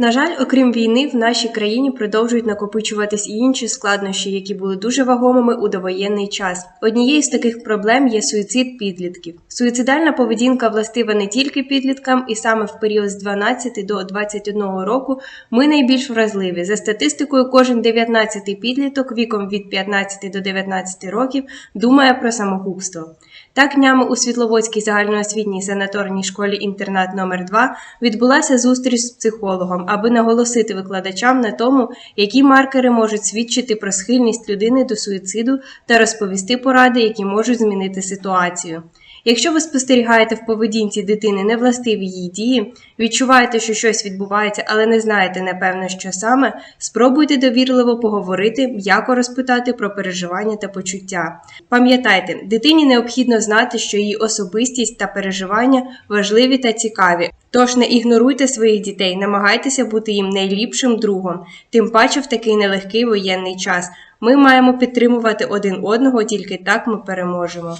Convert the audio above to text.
На жаль, окрім війни, в нашій країні продовжують накопичуватись і інші складнощі, які були дуже вагомими у довоєнний час. Однією з таких проблем є суїцид підлітків. Суїцидальна поведінка властива не тільки підліткам, і саме в період з 12 до 21 року ми найбільш вразливі. За статистикою, кожен 19-й підліток віком від 15 до 19 років думає про самогубство. Так днями у Світловодській загальноосвітній санаторній школі інтернат номер 2 відбулася зустріч з психологом, аби наголосити викладачам на тому, які маркери можуть свідчити про схильність людини до суїциду та розповісти поради, які можуть змінити ситуацію. Якщо ви спостерігаєте в поведінці дитини невластиві її дії, відчуваєте, що щось відбувається, але не знаєте напевно, що саме, спробуйте довірливо поговорити, м'яко розпитати про переживання та почуття. Пам'ятайте, дитині необхідно знати, що її особистість та переживання важливі та цікаві. Тож не ігноруйте своїх дітей, намагайтеся бути їм найліпшим другом, тим паче в такий нелегкий воєнний час. Ми маємо підтримувати один одного, тільки так ми переможемо.